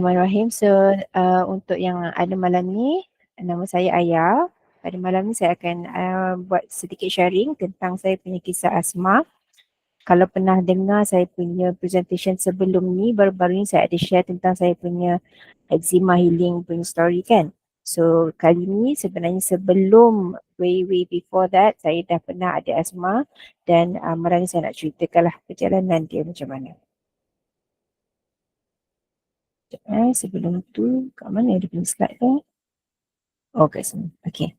Bismillahirrahmanirrahim. So uh, untuk yang ada malam ni, nama saya Ayah. Pada malam ni saya akan uh, buat sedikit sharing tentang saya punya kisah asma. Kalau pernah dengar saya punya presentation sebelum ni, baru-baru ni saya ada share tentang saya punya eczema healing punya story kan. So kali ni sebenarnya sebelum way way before that saya dah pernah ada asma dan uh, malam ni saya nak ceritakanlah perjalanan dia macam mana. Eh, sebelum tu, kat mana ada punya slide tu? Oh, kat sini. Okay.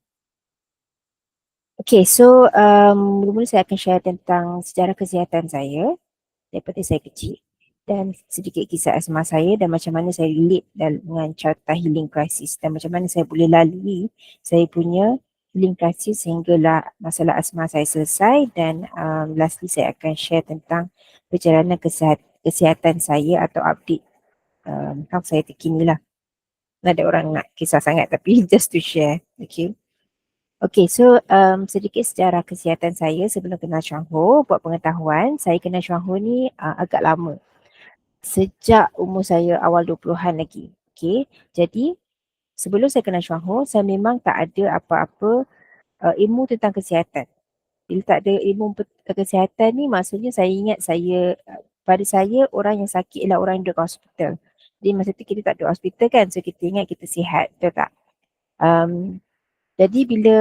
Okay, so um, mula-mula saya akan share tentang sejarah kesihatan saya daripada saya kecil dan sedikit kisah asma saya dan macam mana saya relate dengan carta healing crisis dan macam mana saya boleh lalui saya punya healing crisis sehinggalah masalah asma saya selesai dan um, lastly saya akan share tentang perjalanan kesihatan, kesihatan saya atau update um, health saya terkini lah. Ada orang nak kisah sangat tapi just to share. Okay. Okay, so um, sedikit sejarah kesihatan saya sebelum kenal Chuang Ho. Buat pengetahuan, saya kenal Chuang Ho ni uh, agak lama. Sejak umur saya awal 20-an lagi. Okay, jadi sebelum saya kenal Chuang Ho, saya memang tak ada apa-apa uh, ilmu tentang kesihatan. Bila tak ada ilmu kesihatan ni, maksudnya saya ingat saya, uh, pada saya orang yang sakit ialah orang yang duduk hospital. Jadi masa tu kita tak duduk hospital kan so kita ingat kita sihat betul tak? Um, jadi bila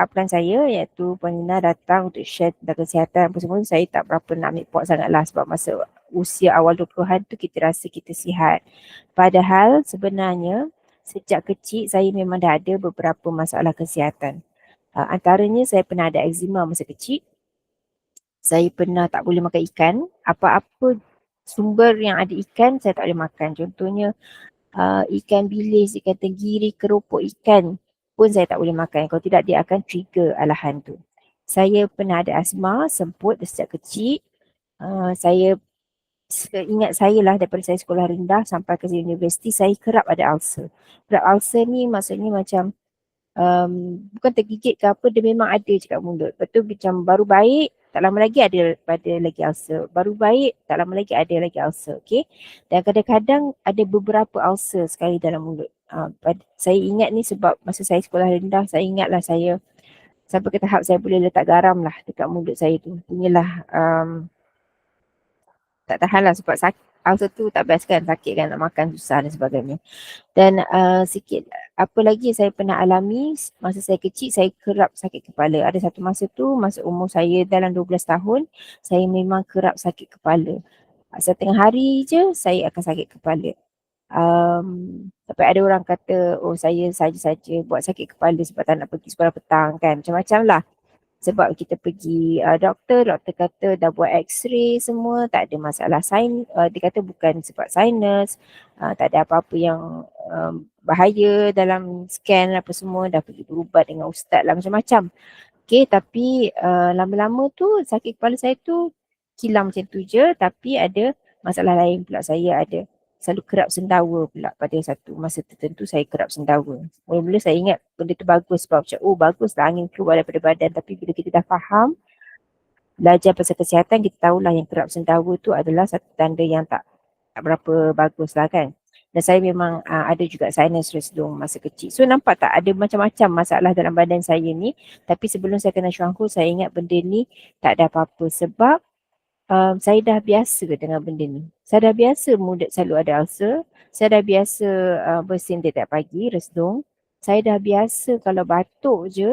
upline saya iaitu Puan Nina datang untuk share tentang kesihatan apa semua saya tak berapa nak ambil pot sangat lah sebab masa usia awal 20-an tu kita rasa kita sihat. Padahal sebenarnya sejak kecil saya memang dah ada beberapa masalah kesihatan. Uh, antaranya saya pernah ada eczema masa kecil. Saya pernah tak boleh makan ikan. Apa-apa sumber yang ada ikan saya tak boleh makan. Contohnya uh, ikan bilis, ikan tenggiri, keropok ikan pun saya tak boleh makan. Kalau tidak dia akan trigger alahan tu. Saya pernah ada asma semput sejak kecil. Uh, saya ingat saya lah daripada saya sekolah rendah sampai ke universiti saya kerap ada ulcer. Kerap ulcer ni maksudnya macam um, bukan tergigit ke apa dia memang ada cakap mulut. Lepas tu macam baru baik tak lama lagi ada pada lagi ulcer. Baru baik, tak lama lagi ada lagi ulcer. Okay. Dan kadang-kadang ada beberapa ulcer sekali dalam mulut. Uh, saya ingat ni sebab masa saya sekolah rendah, saya ingatlah saya sampai ke tahap saya boleh letak garam lah dekat mulut saya tu. Inilah um, tak tahan lah sebab sakit ulcer tu tak best kan sakit kan nak makan susah dan sebagainya dan uh, sikit apa lagi saya pernah alami? Masa saya kecil saya kerap sakit kepala. Ada satu masa tu masa umur saya dalam 12 tahun saya memang kerap sakit kepala. Setengah hari je saya akan sakit kepala. Um, sampai ada orang kata oh saya saja-saja buat sakit kepala sebab tak nak pergi sekolah petang kan? Macam-macam lah sebab kita pergi uh, doktor, doktor kata dah buat x-ray semua, tak ada masalah sign, uh, dia kata bukan sebab sinus, uh, tak ada apa-apa yang um, bahaya dalam scan apa semua, dah pergi berubat dengan ustaz lah macam-macam. Okay, tapi uh, lama-lama tu sakit kepala saya tu kilang macam tu je tapi ada masalah lain pula saya ada selalu kerap sendawa pula pada satu masa tertentu saya kerap sendawa. Mula-mula saya ingat benda tu bagus sebab macam oh bagus lah angin keluar daripada badan tapi bila kita dah faham belajar pasal kesihatan kita tahulah yang kerap sendawa tu adalah satu tanda yang tak, tak berapa bagus lah kan. Dan saya memang uh, ada juga sinus residum masa kecil. So nampak tak ada macam-macam masalah dalam badan saya ni. Tapi sebelum saya kena syuangku saya ingat benda ni tak ada apa-apa sebab um, saya dah biasa dengan benda ni. Saya dah biasa muda selalu ada ulcer. Saya dah biasa uh, bersin tiap pagi, resdung. Saya dah biasa kalau batuk je,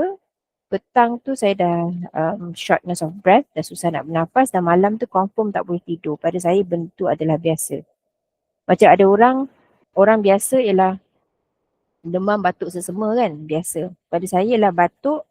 petang tu saya dah um, shortness of breath, dah susah nak bernafas dan malam tu confirm tak boleh tidur. Pada saya benda tu adalah biasa. Macam ada orang, orang biasa ialah demam batuk sesama kan, biasa. Pada saya ialah batuk,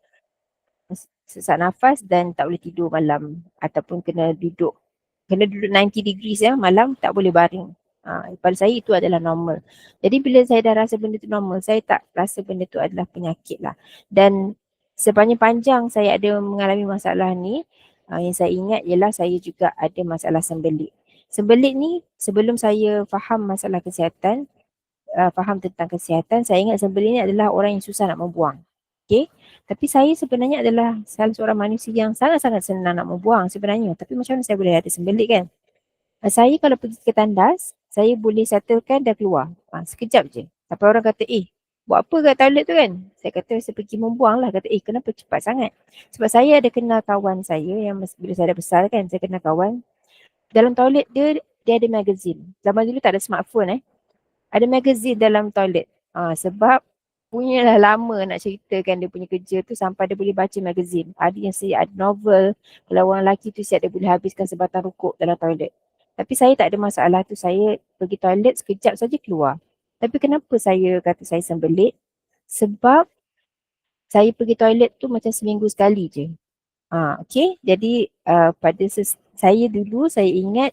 sesak nafas dan tak boleh tidur malam ataupun kena duduk kena duduk 90 degrees ya malam tak boleh baring. Ha, pada saya itu adalah normal. Jadi bila saya dah rasa benda tu normal, saya tak rasa benda tu adalah penyakit lah. Dan sepanjang panjang saya ada mengalami masalah ni, uh, yang saya ingat ialah saya juga ada masalah sembelit. Sembelit ni sebelum saya faham masalah kesihatan, uh, faham tentang kesihatan, saya ingat sembelit ni adalah orang yang susah nak membuang. Okay. Tapi saya sebenarnya adalah salah seorang manusia yang sangat-sangat senang nak membuang sebenarnya. Tapi macam mana saya boleh ada sembelit kan? Uh, saya kalau pergi ke tandas, saya boleh settlekan dah keluar. Ha, sekejap je. Sampai orang kata, eh buat apa kat toilet tu kan? Saya kata saya pergi membuang lah. Kata, eh kenapa cepat sangat? Sebab saya ada kenal kawan saya yang bila saya dah besar kan, saya kenal kawan. Dalam toilet dia, dia ada magazine. Zaman dulu tak ada smartphone eh. Ada magazine dalam toilet. Ha, sebab punya lah lama nak ceritakan dia punya kerja tu sampai dia boleh baca magazine. Ada yang siap ada novel. Kalau orang lelaki tu siap dia boleh habiskan sebatang rukuk dalam toilet. Tapi saya tak ada masalah tu. Saya pergi toilet sekejap saja keluar. Tapi kenapa saya kata saya sembelit? Sebab saya pergi toilet tu macam seminggu sekali je. Ha, okay. Jadi uh, pada ses- saya dulu saya ingat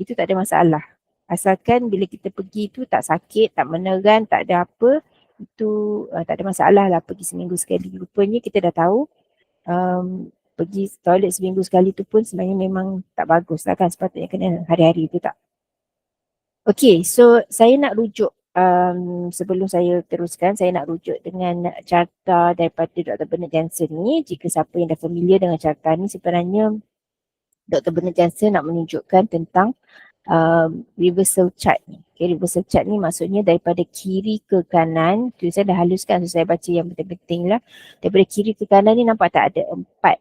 itu tak ada masalah. Asalkan bila kita pergi tu tak sakit, tak meneran, tak ada apa itu uh, tak ada masalah lah pergi seminggu sekali. Rupanya kita dah tahu um, pergi toilet seminggu sekali tu pun sebenarnya memang tak bagus lah kan sepatutnya kena hari-hari tu tak. Okay so saya nak rujuk um, sebelum saya teruskan saya nak rujuk dengan carta daripada Dr. Bernard Jensen ni jika siapa yang dah familiar dengan carta ni sebenarnya Dr. Bernard Jensen nak menunjukkan tentang um, reversal chart ni. Okay, reversal chart ni maksudnya daripada kiri ke kanan, tu saya dah haluskan so saya baca yang penting-penting lah. Daripada kiri ke kanan ni nampak tak ada empat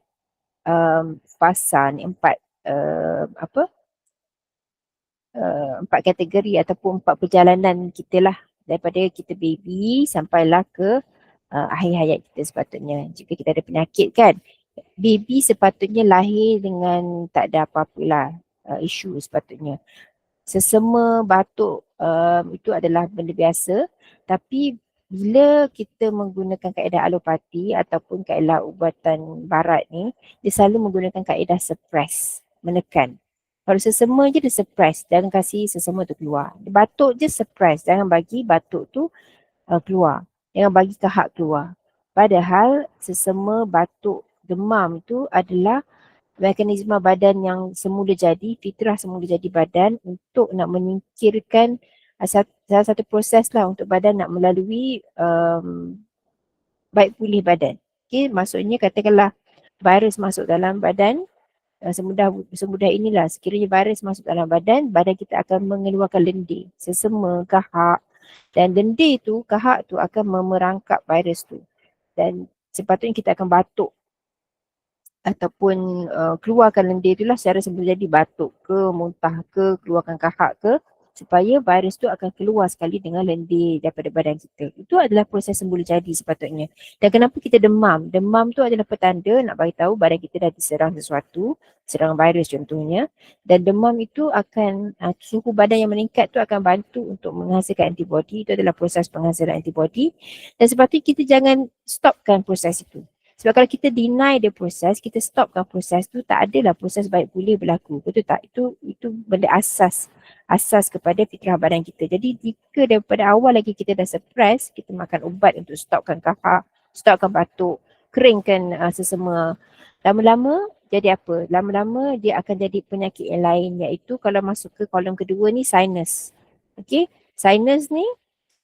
um, fasa ni, empat uh, apa? Uh, empat kategori ataupun empat perjalanan kita lah daripada kita baby sampailah ke uh, akhir hayat kita sepatutnya. Jika kita ada penyakit kan, baby sepatutnya lahir dengan tak ada apa-apa lah uh, isu sepatutnya. Sesama batuk um, itu adalah benda biasa tapi bila kita menggunakan kaedah alopati ataupun kaedah ubatan barat ni dia selalu menggunakan kaedah suppress, menekan. Kalau sesama je dia suppress, jangan kasih sesama tu keluar. Dia batuk je suppress, jangan bagi batuk tu uh, keluar. Jangan bagi kahak keluar. Padahal sesama batuk demam tu adalah mekanisme badan yang semula jadi, fitrah semula jadi badan untuk nak menyingkirkan uh, salah satu proses lah untuk badan nak melalui um, baik pulih badan. Okay, maksudnya katakanlah virus masuk dalam badan, uh, semudah semudah inilah. Sekiranya virus masuk dalam badan, badan kita akan mengeluarkan lendir, sesama, kahak. Dan lendir tu, kahak tu akan memerangkap virus tu. Dan sepatutnya kita akan batuk ataupun uh, keluarkan lendir itulah secara sebelum jadi batuk ke, muntah ke, keluarkan kahak ke supaya virus tu akan keluar sekali dengan lendir daripada badan kita. Itu adalah proses semula jadi sepatutnya. Dan kenapa kita demam? Demam tu adalah petanda nak bagi tahu badan kita dah diserang sesuatu, serang virus contohnya. Dan demam itu akan, uh, suhu badan yang meningkat tu akan bantu untuk menghasilkan antibody. Itu adalah proses penghasilan antibody. Dan sepatutnya kita jangan stopkan proses itu. Sebab kalau kita deny the proses, kita stopkan proses tu, tak adalah proses baik pulih berlaku. Betul tak? Itu itu benda asas. Asas kepada fitrah badan kita. Jadi jika daripada awal lagi kita dah suppress, kita makan ubat untuk stopkan kahak, stopkan batuk, keringkan uh, sesama. Lama-lama jadi apa? Lama-lama dia akan jadi penyakit yang lain iaitu kalau masuk ke kolom kedua ni sinus. Okay? Sinus ni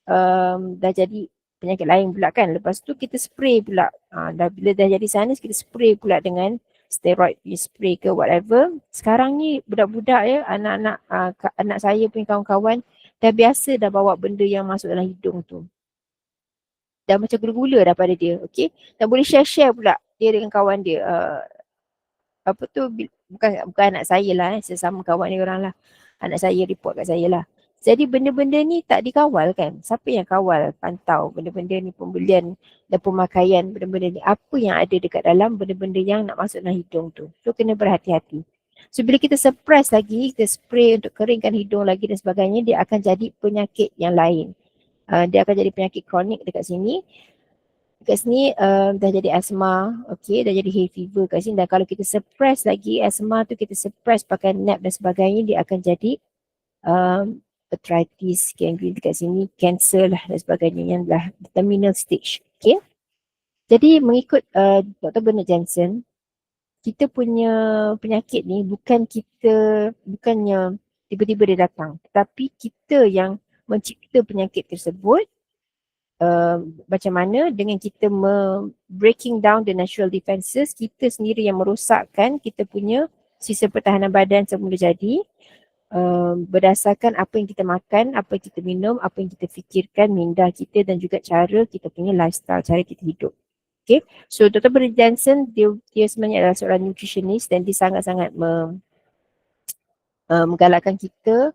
um, dah jadi penyakit lain pula kan. Lepas tu kita spray pula. Ha, dah, bila dah jadi sinus kita spray pula dengan steroid spray ke whatever. Sekarang ni budak-budak ya, anak-anak uh, anak saya punya kawan-kawan dah biasa dah bawa benda yang masuk dalam hidung tu. Dah macam gula-gula dah pada dia. Okay. Dan boleh share-share pula dia dengan kawan dia. Uh, apa tu, bukan bukan anak saya lah eh, sesama kawan dia orang lah. Anak saya report kat saya lah. Jadi benda-benda ni tak dikawal kan? Siapa yang kawal, pantau benda-benda ni pembelian dan pemakaian benda-benda ni. Apa yang ada dekat dalam benda-benda yang nak masuk dalam hidung tu. So kena berhati-hati. So bila kita suppress lagi, kita spray untuk keringkan hidung lagi dan sebagainya, dia akan jadi penyakit yang lain. Uh, dia akan jadi penyakit kronik dekat sini. Dekat sini uh, dah jadi asma, okay, dah jadi hay fever kat sini. Dan kalau kita suppress lagi asma tu, kita suppress pakai nap dan sebagainya, dia akan jadi um, arthritis, gangrene dekat sini, cancer lah dan sebagainya yang dah terminal stage. Okay. Jadi mengikut uh, Dr. Bernard Jensen, kita punya penyakit ni bukan kita, bukannya tiba-tiba dia datang. Tetapi kita yang mencipta penyakit tersebut uh, macam mana dengan kita breaking down the natural defenses, kita sendiri yang merosakkan kita punya sistem pertahanan badan semula jadi uh, berdasarkan apa yang kita makan, apa yang kita minum, apa yang kita fikirkan, minda kita dan juga cara kita punya lifestyle, cara kita hidup. Okay, so Dr. Bernard Johnson dia, dia sebenarnya adalah seorang nutritionist dan dia sangat-sangat me, uh, menggalakkan kita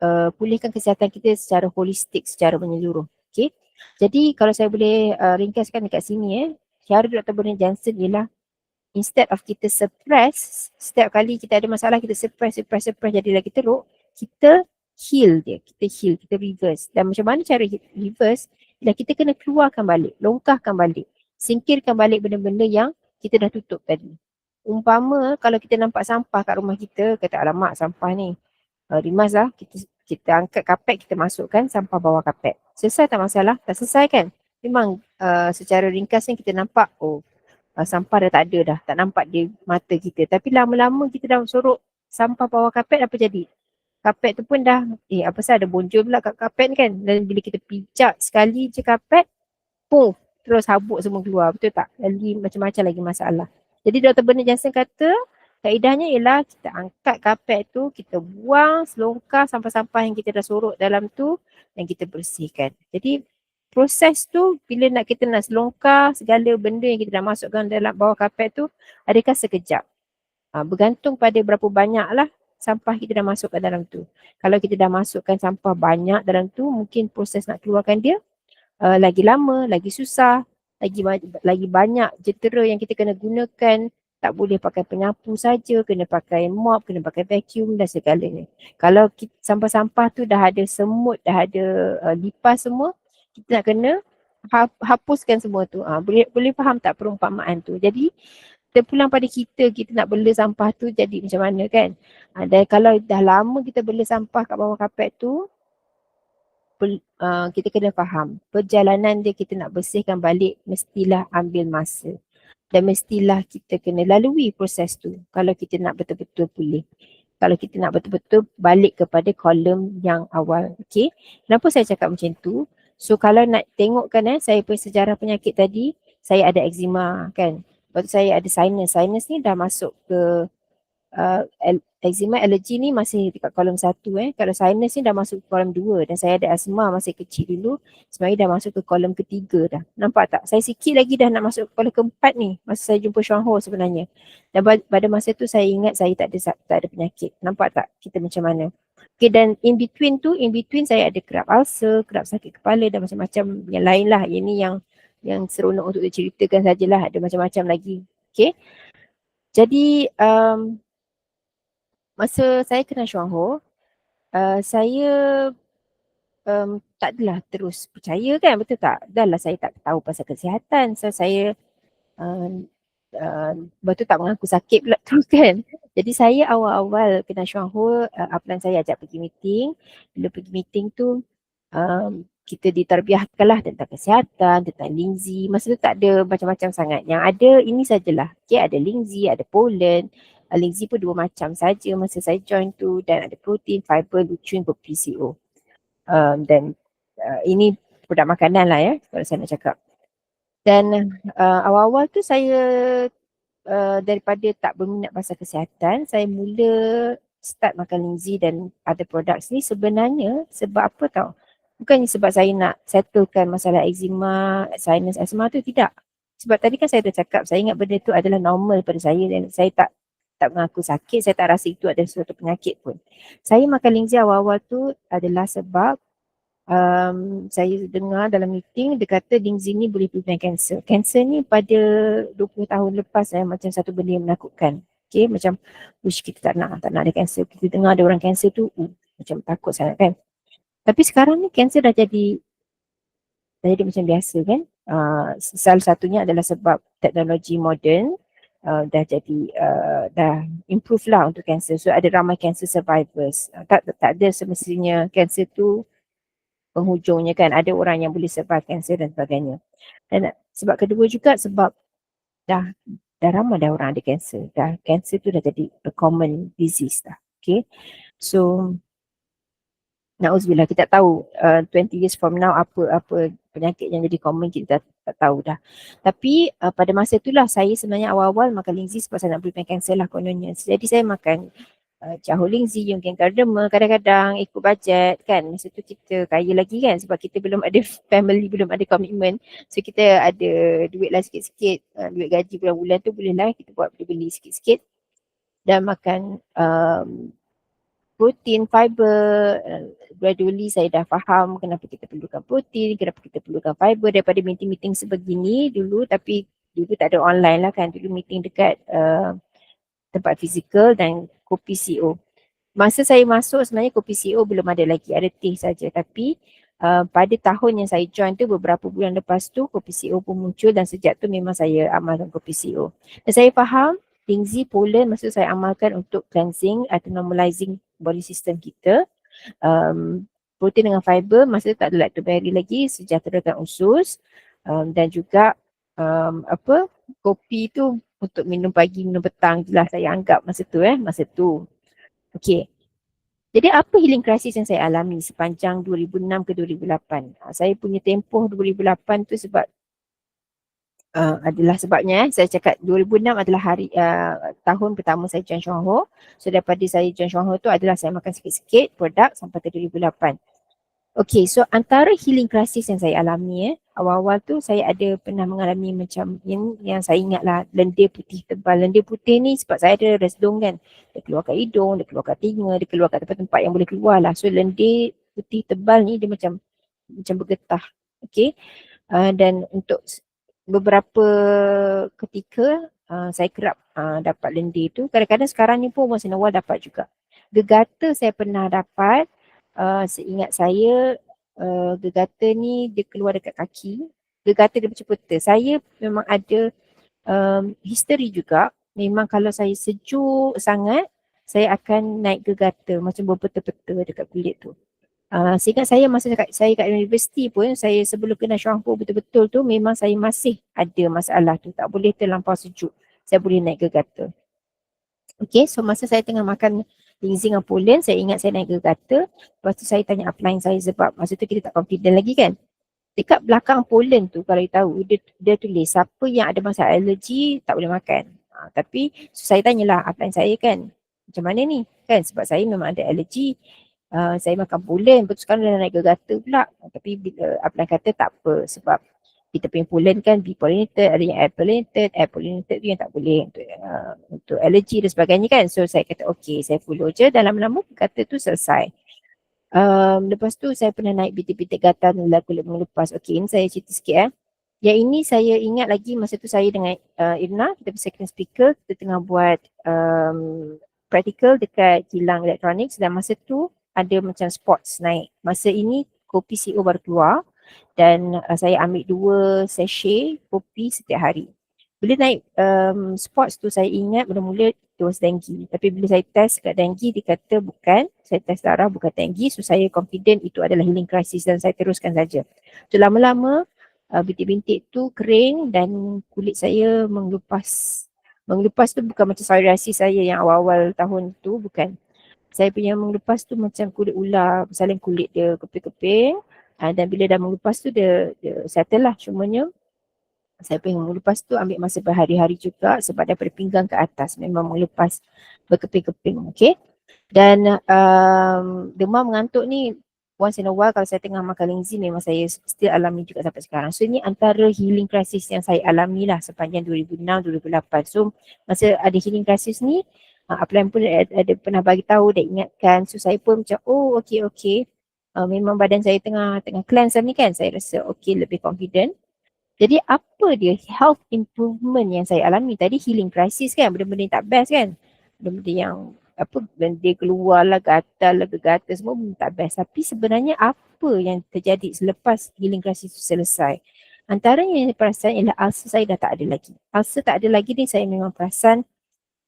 uh, pulihkan kesihatan kita secara holistik, secara menyeluruh. Okay, jadi kalau saya boleh uh, ringkaskan dekat sini eh, cara Dr. Bernard Johnson ialah instead of kita suppress, setiap kali kita ada masalah kita suppress, suppress, suppress jadi lagi teruk, kita heal dia, kita heal, kita reverse. Dan macam mana cara reverse? Ialah kita kena keluarkan balik, longkahkan balik, singkirkan balik benda-benda yang kita dah tutup tadi. Umpama kalau kita nampak sampah kat rumah kita, kata alamak sampah ni, uh, rimas lah, kita, kita angkat kapet, kita masukkan sampah bawah kapet. Selesai tak masalah? Tak selesai kan? Memang uh, secara ringkas ni kita nampak, oh uh, sampah dah tak ada dah, tak nampak di mata kita. Tapi lama-lama kita dah sorok sampah bawah kapet apa jadi? Kapet tu pun dah, eh apa sah ada bonjol pula kat kapet kan. Dan bila kita pijak sekali je kapet, puff, terus habuk semua keluar. Betul tak? Lagi macam-macam lagi masalah. Jadi Dr. Bernard Johnson kata, kaedahnya ialah kita angkat kapet tu, kita buang selongkar sampah-sampah yang kita dah sorok dalam tu dan kita bersihkan. Jadi proses tu bila nak kita nak selongkar segala benda yang kita dah masukkan dalam bawah kapet tu adakah sekejap? Ha, bergantung pada berapa banyak lah sampah kita dah masukkan dalam tu. Kalau kita dah masukkan sampah banyak dalam tu mungkin proses nak keluarkan dia uh, lagi lama, lagi susah, lagi lagi banyak jentera yang kita kena gunakan tak boleh pakai penyapu saja, kena pakai mop, kena pakai vacuum dan segalanya. Kalau sampah-sampah tu dah ada semut, dah ada uh, lipas semua, kita nak kena hapuskan semua tu. Ha, boleh boleh faham tak perumpamaan tu? Jadi terpulang pada kita, kita nak bela sampah tu jadi macam mana kan? Ha, dan kalau dah lama kita bela sampah kat bawah kapet tu, uh, kita kena faham perjalanan dia kita nak bersihkan balik mestilah ambil masa. Dan mestilah kita kena lalui proses tu kalau kita nak betul-betul pulih kalau kita nak betul-betul balik kepada kolom yang awal. Okay. Kenapa saya cakap macam tu? So kalau nak tengokkan eh, saya punya sejarah penyakit tadi, saya ada eczema kan. Lepas saya ada sinus. Sinus ni dah masuk ke uh, eczema alergi ni masih dekat kolom satu eh. Kalau sinus ni dah masuk ke kolom dua dan saya ada asma masih kecil dulu, sebenarnya dah masuk ke kolom ketiga dah. Nampak tak? Saya sikit lagi dah nak masuk ke kolom keempat ni masa saya jumpa Sean Ho sebenarnya. Dan pada masa tu saya ingat saya tak ada tak ada penyakit. Nampak tak kita macam mana? Okay dan in between tu, in between saya ada kerap ulcer, kerap sakit kepala dan macam-macam yang lain lah. Yang ni yang yang seronok untuk diceritakan sajalah. Ada macam-macam lagi. Okay. Jadi um, masa saya kenal Chuang Ho, uh, saya um, tak adalah terus percaya kan betul tak? Dah lah saya tak tahu pasal kesihatan. So saya um, uh, betul tak mengaku sakit pula tu kan. Jadi saya awal-awal kena Syuanghul, uh, upline saya ajak pergi meeting. Bila pergi meeting tu, um, kita ditarbiahkan lah tentang kesihatan, tentang lingzi. Masa tu tak ada macam-macam sangat. Yang ada ini sajalah. Okay, ada lingzi, ada pollen. Uh, lingzi pun dua macam saja masa saya join tu. Dan ada protein, fiber, nutrient, PCO. Um, dan uh, ini produk makanan lah ya, kalau saya nak cakap. Dan uh, awal-awal tu saya uh, daripada tak berminat pasal kesihatan, saya mula start makan linzi dan ada produk ni sebenarnya sebab apa tau? Bukannya sebab saya nak settlekan masalah eczema, sinus asma tu tidak. Sebab tadi kan saya dah cakap, saya ingat benda tu adalah normal pada saya dan saya tak tak mengaku sakit, saya tak rasa itu ada sesuatu penyakit pun. Saya makan linzi awal-awal tu adalah sebab um, saya dengar dalam meeting dia kata Dingzi ni boleh prevent cancer. Cancer ni pada 20 tahun lepas eh, macam satu benda yang menakutkan. Okay, macam wish kita tak nak, tak nak ada cancer. Kita dengar ada orang cancer tu, uh, macam takut sangat kan. Tapi sekarang ni cancer dah jadi dah jadi macam biasa kan. Uh, salah satunya adalah sebab teknologi moden uh, dah jadi uh, dah improve lah untuk cancer. So ada ramai cancer survivors. Uh, tak, tak, ada semestinya cancer tu penghujungnya kan ada orang yang boleh survive cancer dan sebagainya. Dan sebab kedua juga sebab dah dah ramai dah orang ada cancer. Dah cancer tu dah jadi a common disease dah. Okay. So Nauzubillah kita tahu uh, 20 years from now apa apa penyakit yang jadi common kita tak, tak tahu dah. Tapi uh, pada masa itulah saya sebenarnya awal-awal makan linzi sebab saya nak prevent cancer lah kononnya. Jadi saya makan uh, Jauh Lingzi, Yonggen Gardema, kadang-kadang ikut bajet kan. Masa tu kita kaya lagi kan? Sebab kita belum ada family, belum ada komitmen. So kita ada duit lah sikit-sikit, uh, duit gaji bulan-bulan tu boleh lah kita buat beli sikit-sikit. Dan makan um, protein, fiber, uh, gradually saya dah faham kenapa kita perlukan protein, kenapa kita perlukan fiber. Daripada meeting-meeting sebegini dulu tapi dulu tak ada online lah kan, dulu meeting dekat uh, tempat fizikal dan kopi CO. Masa saya masuk sebenarnya kopi CO belum ada lagi, ada teh saja tapi uh, pada tahun yang saya join tu beberapa bulan lepas tu kopi CO pun muncul dan sejak tu memang saya amalkan kopi CO. Dan saya faham Tingzi Poland maksud saya amalkan untuk cleansing atau normalizing body system kita. Um, protein dengan fiber masa tak ada lactobacillus lagi sejahterakan usus um, dan juga um, apa kopi tu untuk minum pagi, minum petang jelas saya anggap masa tu eh, masa tu. Okay. Jadi apa healing crisis yang saya alami sepanjang 2006 ke 2008? Ha, saya punya tempoh 2008 tu sebab uh, adalah sebabnya eh, saya cakap 2006 adalah hari uh, tahun pertama saya join Shuangho. So daripada saya join Shuangho tu adalah saya makan sikit-sikit produk sampai ke 2008. Okay, so antara healing crisis yang saya alami eh, awal-awal tu saya ada pernah mengalami macam yang, yang saya ingat lah lendir putih tebal. Lendir putih ni sebab saya ada resdung kan. Dia keluar kat hidung, dia keluar kat telinga, dia keluar kat tempat-tempat yang boleh keluar lah. So lendir putih tebal ni dia macam macam bergetah. Okay. Uh, dan untuk beberapa ketika uh, saya kerap uh, dapat lendir tu. Kadang-kadang sekarang ni pun once in a while dapat juga. Gegata saya pernah dapat uh, seingat saya uh, gegata ni dia keluar dekat kaki. Gegata dia macam peta. Saya memang ada um, history juga. Memang kalau saya sejuk sangat, saya akan naik gegata macam berpeta-peta dekat kulit tu. Uh, seingat saya masa kat, saya kat universiti pun, saya sebelum kena syampu betul-betul tu memang saya masih ada masalah tu. Tak boleh terlampau sejuk. Saya boleh naik gegata. Okay, so masa saya tengah makan Dengan Poland, saya ingat saya naik ke kata. Lepas tu saya tanya upline saya sebab masa tu kita tak confident lagi kan. Dekat belakang Poland tu kalau you tahu, dia, dia tulis siapa yang ada masalah alergi tak boleh makan. Ha, tapi so saya tanyalah upline saya kan, macam mana ni? Kan sebab saya memang ada alergi. Uh, saya makan Poland, betul sekarang dah naik ke gata pula. Tapi bila upline kata tak apa sebab kita punya pollen kan bee pollinated, ada yang air pollinated, air pollinated tu yang tak boleh untuk uh, untuk allergy dan sebagainya kan. So saya kata okay, saya follow je dalam lama kata tu selesai. Um, lepas tu saya pernah naik bintik-bintik gatal dan kulit mengelupas. Okay, ini saya cerita sikit eh. Yang ini saya ingat lagi masa tu saya dengan uh, Irna, kita second speaker, kita tengah buat um, practical dekat kilang elektronik dan masa tu ada macam spots naik. Masa ini kopi CO baru keluar dan uh, saya ambil dua sachet kopi setiap hari. Bila naik um, sports tu saya ingat mula-mula itu was dengue. Tapi bila saya test kat dengue dia kata bukan. Saya test darah bukan dengue. So saya confident itu adalah healing crisis dan saya teruskan saja. So lama-lama uh, bintik-bintik tu kering dan kulit saya mengelupas. Mengelupas tu bukan macam psoriasis saya yang awal-awal tahun tu bukan. Saya punya mengelupas tu macam kulit ular. Misalnya kulit dia keping-keping. Uh, dan bila dah mengelupas tu dia, dia settle lah cumanya saya pengen mengelupas tu ambil masa berhari-hari juga sebab daripada pinggang ke atas memang mengelupas berkeping-keping okay. Dan um, demam mengantuk ni once in a while kalau saya tengah makan lingzi memang saya still alami juga sampai sekarang. So ini antara healing crisis yang saya alami lah sepanjang 2006-2008. So masa ada healing crisis ni uh, upline pun ada, ada pernah bagi tahu dan ingatkan. So saya pun macam oh okay okay uh, memang badan saya tengah tengah cleanse ni kan saya rasa okay lebih confident. Jadi apa dia health improvement yang saya alami? Tadi healing crisis kan benda-benda yang tak best kan? Benda-benda yang apa benda keluar lah gatal lah gatal semua benda tak best. Tapi sebenarnya apa yang terjadi selepas healing crisis itu selesai? Antaranya yang saya perasan ialah ulcer saya dah tak ada lagi. Ulcer tak ada lagi ni saya memang perasan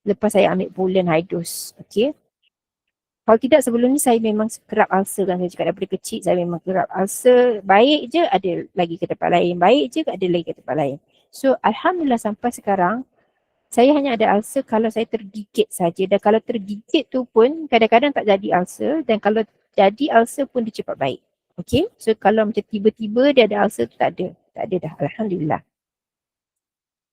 lepas saya ambil bulan high dose okay kalau tidak sebelum ni saya memang kerap ulcer kan. Saya cakap daripada kecil saya memang kerap ulcer baik je ada lagi ke tempat lain. Baik je ada lagi ke tempat lain. So Alhamdulillah sampai sekarang saya hanya ada ulcer kalau saya tergigit saja. Dan kalau tergigit tu pun kadang-kadang tak jadi ulcer dan kalau jadi ulcer pun dia cepat baik. Okay so kalau macam tiba-tiba dia ada ulcer tu tak ada. Tak ada dah. Alhamdulillah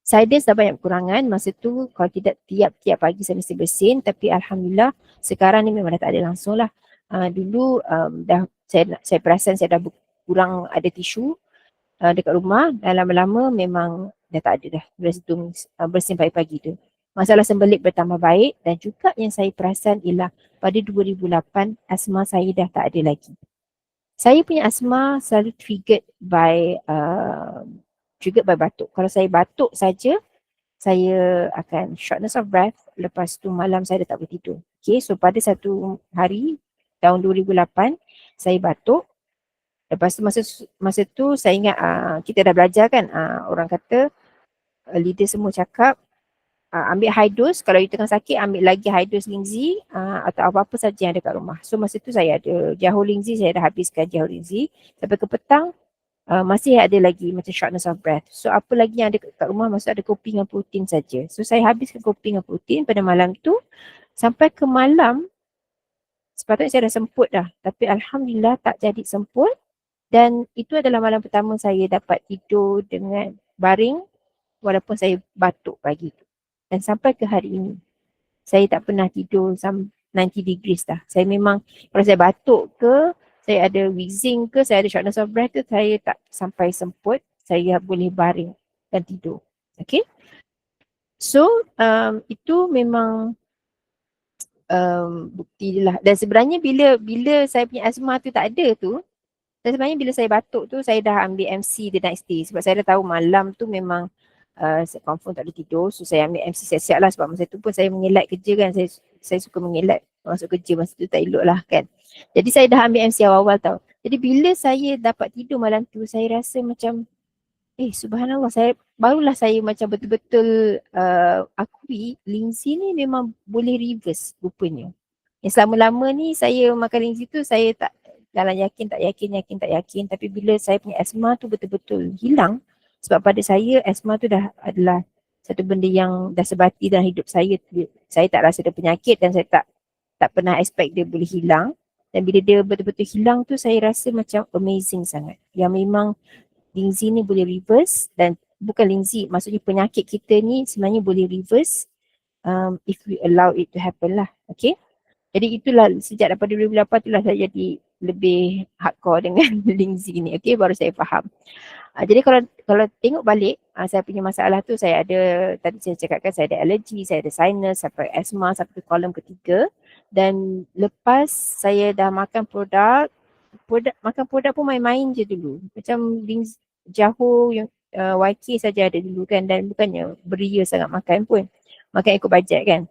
Sinus dah banyak kekurangan. Masa tu kalau tidak tiap-tiap pagi saya mesti bersin. Tapi Alhamdulillah sekarang ni memang dah tak ada langsung lah. Uh, dulu um, dah saya, saya perasan saya dah kurang ada tisu uh, dekat rumah dan lama-lama memang dah tak ada dah bersin, uh, bersin pagi-pagi tu. Masalah sembelit bertambah baik dan juga yang saya perasan ialah pada 2008 asma saya dah tak ada lagi. Saya punya asma selalu triggered by uh, triggered by batuk. Kalau saya batuk saja, saya akan shortness of breath. Lepas tu malam saya dah tak boleh tidur. Okay, so pada satu hari tahun 2008, saya batuk. Lepas tu masa, masa tu saya ingat uh, kita dah belajar kan, uh, orang kata uh, leader semua cakap uh, ambil high dose. Kalau you tengah sakit, ambil lagi high dose lingzi uh, atau apa-apa saja yang ada kat rumah. So masa tu saya ada jahul lingzi, saya dah habiskan jahul lingzi. Sampai ke petang, uh, masih ada lagi macam shortness of breath. So apa lagi yang ada kat rumah masa ada kopi dengan protein saja. So saya habiskan kopi dengan protein pada malam tu sampai ke malam sepatutnya saya dah semput dah. Tapi Alhamdulillah tak jadi semput dan itu adalah malam pertama saya dapat tidur dengan baring walaupun saya batuk pagi tu. Dan sampai ke hari ini saya tak pernah tidur sampai 90 degrees dah. Saya memang kalau saya batuk ke saya ada wheezing ke, saya ada shortness of breath ke, saya tak sampai semput, saya boleh baring dan tidur. Okay. So, um, itu memang um, bukti lah. Dan sebenarnya bila bila saya punya asma tu tak ada tu, dan sebenarnya bila saya batuk tu, saya dah ambil MC the next day. Sebab saya dah tahu malam tu memang uh, saya confirm tak boleh tidur. So, saya ambil MC siap-siap lah sebab masa tu pun saya mengelak kerja kan. Saya, saya suka mengelak masuk kerja masa tu tak elok lah kan. Jadi saya dah ambil MC awal-awal tau. Jadi bila saya dapat tidur malam tu, saya rasa macam eh subhanallah saya barulah saya macam betul-betul uh, akui Lindsay ni memang boleh reverse rupanya. Yang selama-lama ni saya makan Lindsay tu saya tak dalam yakin tak yakin yakin tak yakin tapi bila saya punya asma tu betul-betul hilang sebab pada saya asma tu dah adalah satu benda yang dah sebati dalam hidup saya. Saya tak rasa ada penyakit dan saya tak tak pernah expect dia boleh hilang. Dan bila dia betul-betul hilang tu saya rasa macam amazing sangat. Yang memang Lingzi ni boleh reverse dan bukan Lingzi maksudnya penyakit kita ni sebenarnya boleh reverse um, if we allow it to happen lah. Okay. Jadi itulah sejak daripada 2008 itulah saya jadi lebih hardcore dengan Lingzi ni. Okay baru saya faham. Uh, jadi kalau kalau tengok balik uh, saya punya masalah tu saya ada tadi saya cakapkan saya ada alergi, saya ada sinus sampai asma sampai kolom ketiga dan lepas saya dah makan produk, produk makan produk pun main-main je dulu. Macam jahu yang uh, YK saja ada dulu kan dan bukannya beria sangat makan pun. Makan ikut bajet kan.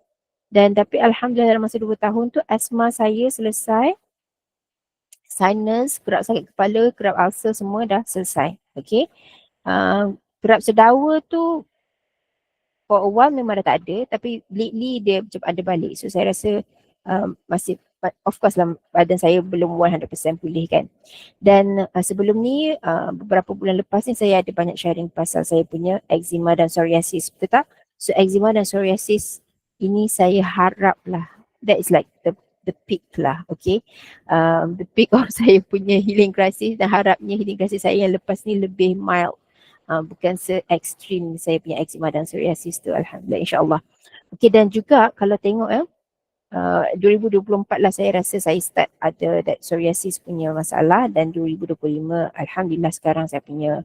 Dan tapi Alhamdulillah dalam masa dua tahun tu asma saya selesai. Sinus, kerap sakit kepala, kerap ulcer semua dah selesai. Okay. Uh, kerap sedawa tu for a while memang dah tak ada tapi lately dia macam ada balik. So saya rasa um, masih of course lah badan saya belum 100% pulih kan. Dan uh, sebelum ni uh, beberapa bulan lepas ni saya ada banyak sharing pasal saya punya eczema dan psoriasis betul tak? So eczema dan psoriasis ini saya harap lah that is like the the peak lah okay. Um, the peak of saya punya healing crisis dan harapnya healing crisis saya yang lepas ni lebih mild. Uh, bukan se-extreme saya punya eczema dan psoriasis tu alhamdulillah insyaallah. Okay dan juga kalau tengok eh uh, 2024 lah saya rasa saya start ada that psoriasis punya masalah dan 2025 Alhamdulillah sekarang saya punya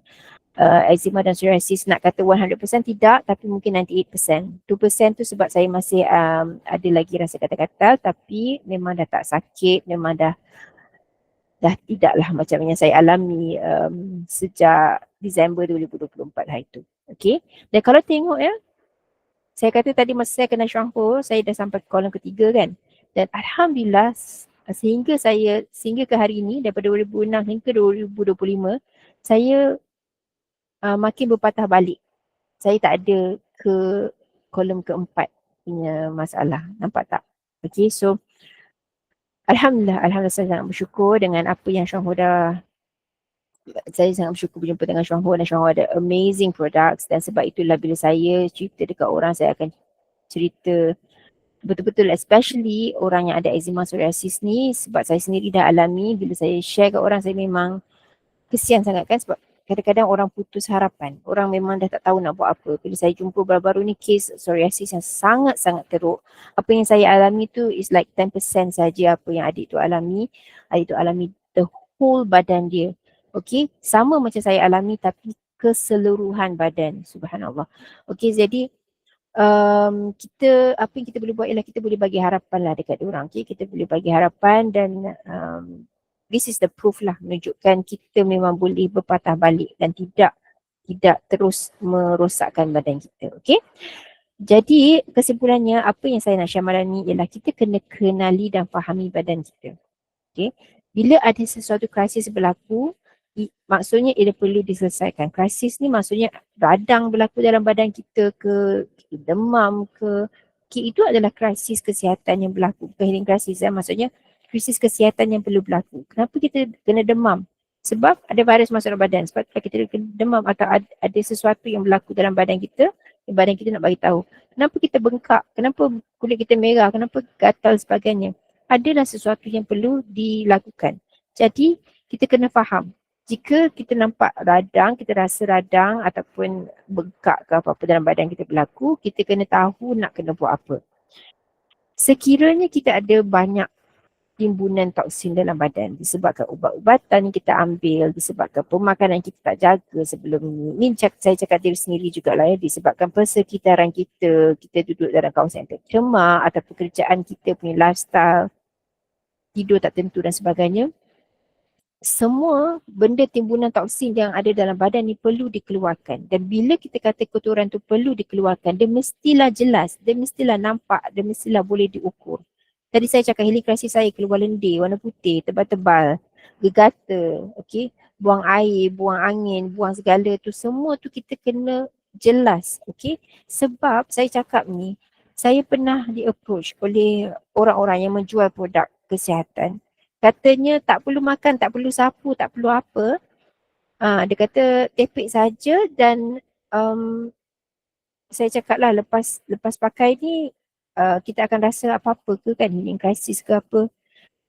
uh, eczema dan psoriasis nak kata 100% tidak tapi mungkin 98%. 2% tu sebab saya masih um, ada lagi rasa kata-kata tapi memang dah tak sakit, memang dah dah tidaklah macam yang saya alami um, sejak Disember 2024 hari tu. Okay. Dan kalau tengok ya, saya kata tadi masa saya kena syangho, saya dah sampai ke kolom ketiga kan. Dan Alhamdulillah sehingga saya, sehingga ke hari ini daripada 2006 hingga 2025, saya uh, makin berpatah balik. Saya tak ada ke kolom keempat punya masalah. Nampak tak? Okay so Alhamdulillah, Alhamdulillah saya sangat bersyukur dengan apa yang Syahmu dah saya sangat bersyukur berjumpa dengan Syuang Ho dan Syuang Ho ada amazing products dan sebab itulah bila saya cerita dekat orang saya akan cerita betul-betul especially orang yang ada eczema psoriasis ni sebab saya sendiri dah alami bila saya share kat orang saya memang kesian sangat kan sebab kadang-kadang orang putus harapan. Orang memang dah tak tahu nak buat apa. Bila saya jumpa baru-baru ni kes psoriasis yang sangat-sangat teruk. Apa yang saya alami tu is like 10% saja apa yang adik tu alami. Adik tu alami the whole badan dia. Okay, sama macam saya alami tapi keseluruhan badan. Subhanallah. Okay, jadi um, kita apa yang kita boleh buat ialah kita boleh bagi harapan lah dekat orang. Okay, kita boleh bagi harapan dan um, this is the proof lah menunjukkan kita memang boleh berpatah balik dan tidak tidak terus merosakkan badan kita. Okay. Jadi kesimpulannya apa yang saya nak share malam ni ialah kita kena kenali dan fahami badan kita. Okay. Bila ada sesuatu krisis berlaku, maksudnya ia perlu diselesaikan. Krisis ni maksudnya radang berlaku dalam badan kita ke, demam ke. Itu adalah krisis kesihatan yang berlaku. Bukan healing krisis. Ya. Maksudnya krisis kesihatan yang perlu berlaku. Kenapa kita kena demam? Sebab ada virus masuk dalam badan. Sebab kita kena demam atau ada, ada sesuatu yang berlaku dalam badan kita, badan kita nak bagi tahu. Kenapa kita bengkak? Kenapa kulit kita merah? Kenapa gatal sebagainya? Adalah sesuatu yang perlu dilakukan. Jadi kita kena faham. Jika kita nampak radang, kita rasa radang ataupun bengkak ke apa-apa dalam badan kita berlaku, kita kena tahu nak kena buat apa. Sekiranya kita ada banyak timbunan toksin dalam badan disebabkan ubat-ubatan yang kita ambil, disebabkan pemakanan kita tak jaga sebelum. Ini cak, saya cakap diri sendiri juga lah ya, disebabkan persekitaran kita, kita duduk dalam kawasan yang tercemar atau pekerjaan kita punya lifestyle, tidur tak tentu dan sebagainya. Semua benda timbunan toksin yang ada dalam badan ni perlu dikeluarkan. Dan bila kita kata kotoran tu perlu dikeluarkan, dia mestilah jelas, dia mestilah nampak, dia mestilah boleh diukur. Tadi saya cakap helikrasi saya keluar lendir, warna putih, tebal-tebal, gegata, okay. Buang air, buang angin, buang segala tu semua tu kita kena jelas, okay. Sebab saya cakap ni, saya pernah di approach oleh orang-orang yang menjual produk kesihatan. Katanya tak perlu makan, tak perlu sapu, tak perlu apa. Uh, dia kata tepik saja dan um, saya cakap lah lepas lepas pakai ni uh, kita akan rasa apa-apa ke kan healing crisis ke apa.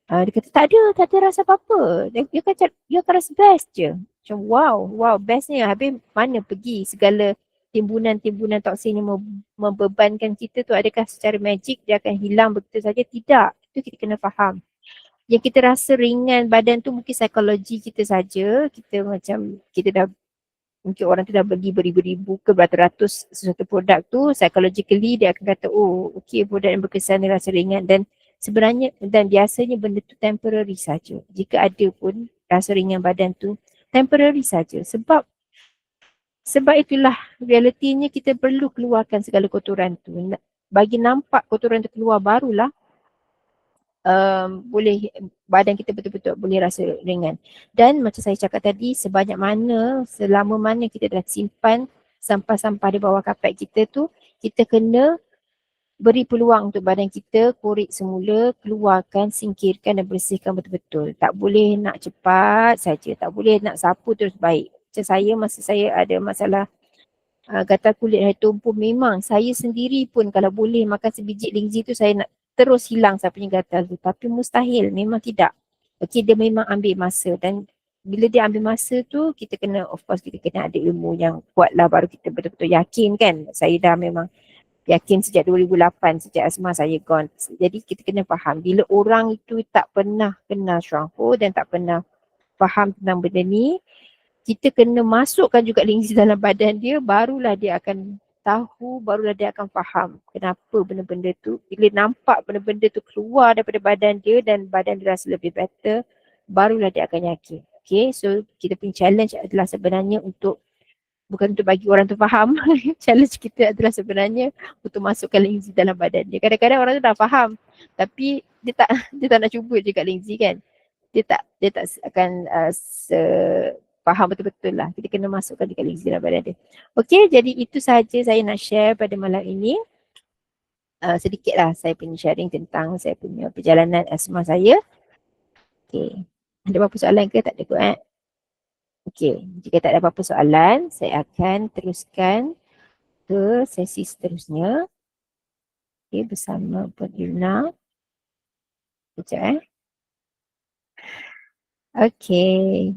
Uh, dia kata tak ada, tak ada rasa apa-apa. Dia, dia, kata, dia akan rasa best je. Macam wow, wow bestnya. Habis mana pergi segala timbunan-timbunan toksin yang membebankan kita tu adakah secara magic dia akan hilang begitu saja? Tidak. Itu kita kena faham. Yang kita rasa ringan badan tu mungkin psikologi kita saja. Kita macam kita dah mungkin orang tu dah bagi beribu-ribu ke beratus-ratus sesuatu produk tu psychologically dia akan kata oh okey produk yang berkesan dia rasa ringan. Dan sebenarnya dan biasanya benda tu temporary saja. Jika ada pun rasa ringan badan tu temporary saja. Sebab sebab itulah realitinya kita perlu keluarkan segala kotoran tu. Bagi nampak kotoran tu keluar barulah um, boleh badan kita betul-betul boleh rasa ringan. Dan macam saya cakap tadi sebanyak mana selama mana kita dah simpan sampah-sampah di bawah kapet kita tu kita kena beri peluang untuk badan kita korek semula, keluarkan, singkirkan dan bersihkan betul-betul. Tak boleh nak cepat saja, tak boleh nak sapu terus baik. Macam saya masa saya ada masalah uh, gatal kulit hari tumpu memang saya sendiri pun kalau boleh makan sebiji lingzi tu saya nak terus hilang saya punya gatal tu. Tapi mustahil, memang tidak. Okay, dia memang ambil masa dan bila dia ambil masa tu, kita kena, of course kita kena ada ilmu yang kuat lah baru kita betul-betul yakin kan. Saya dah memang yakin sejak 2008, sejak asma saya gone. Jadi kita kena faham, bila orang itu tak pernah kenal Shuangho dan tak pernah faham tentang benda ni, kita kena masukkan juga lingzi dalam badan dia, barulah dia akan tahu barulah dia akan faham kenapa benda-benda tu bila nampak benda-benda tu keluar daripada badan dia dan badan dia rasa lebih better barulah dia akan yakin. Okay so kita punya challenge adalah sebenarnya untuk bukan untuk bagi orang tu faham challenge kita adalah sebenarnya untuk masukkan lingzi dalam badan dia. Kadang-kadang orang tu dah faham tapi dia tak dia tak nak cuba je kat lingzi kan. Dia tak dia tak akan uh, faham betul-betul lah. Kita kena masukkan dekat link dalam badan dia. Okay, jadi itu sahaja saya nak share pada malam ini. Uh, sedikit lah saya punya sharing tentang saya punya perjalanan asma saya. Okay, ada apa-apa soalan ke? Tak ada kot eh? Okay, jika tak ada apa-apa soalan, saya akan teruskan ke sesi seterusnya. Okay, bersama Puan Irna. Sekejap eh. Okay.